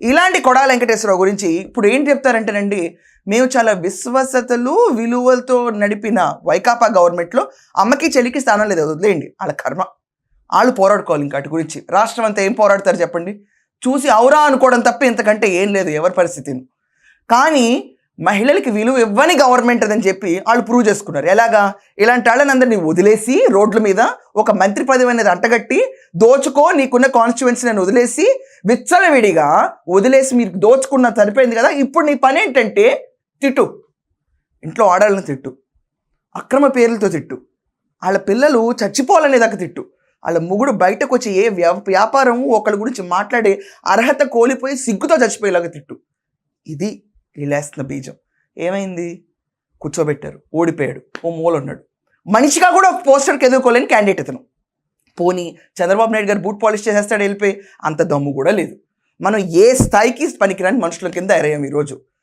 ఇలాంటి కొడాల వెంకటేశ్వరరావు గురించి ఇప్పుడు ఏం చెప్తారంటేనండి మేము చాలా విశ్వసతలు విలువలతో నడిపిన వైకాపా గవర్నమెంట్లో అమ్మకి చెల్లికి స్థానం లేదు. వదిలేయండి. వాళ్ళ కర్మ. వాళ్ళు పోరాడుకోవాలి ఇంకా అటు గురించి. రాష్ట్రం అంతా ఏం పోరాడతారు చెప్పండి? చూసి అవురా అనుకోవడం తప్ప ఇంతకంటే ఏం లేదు ఎవరి పరిస్థితిని. కానీ మహిళలకి విలువ ఇవ్వని గవర్నమెంట్ అని చెప్పి వాళ్ళు ప్రూవ్ చేసుకున్నారు. ఎలాగా? ఇలాంటి వాళ్ళని అందరినీ వదిలేసి రోడ్ల మీద ఒక మంత్రి పదవి అనేది అంటగట్టి దోచుకో నీకున్న కాన్స్టిట్యువెన్సీని వదిలేసి విచ్చలవిడిగా వదిలేసి మీరు దోచుకున్న సరిపోయింది కదా? ఇప్పుడు నీ పని ఏంటంటే తిట్టు. ఇంట్లో ఆడాలని తిట్టు. అక్రమ పేర్లతో తిట్టు. వాళ్ళ పిల్లలు చచ్చిపోవాలనే దాకా తిట్టు. వాళ్ళ ముగుడు బయటకు వచ్చి ఏ వ్యా- వ్యాపారం ఒకళ్ళ గురించి మాట్లాడే అర్హత కోల్పోయి సిగ్గుతో చచ్చిపోయేలాగా తిట్టు. ఇది వీళ్ళేస్తున్న బీజం. ఏమైంది? కూర్చోబెట్టారు. ఓడిపోయాడు ఓ మూల ఉన్నాడు మనిషిగా కూడా ఒక పోస్టర్కి ఎదుర్కోలేని క్యాండిడేట్ అతను పోనీ చంద్రబాబు నాయుడు గారు బూట్ పాలిష్ చేసేస్తాడు వెళ్ళిపోయి అంత దమ్ము కూడా లేదు. మనం ఏ స్థాయికి పనికిరాని మనుషుల కింద ఎరయం ఈరోజు.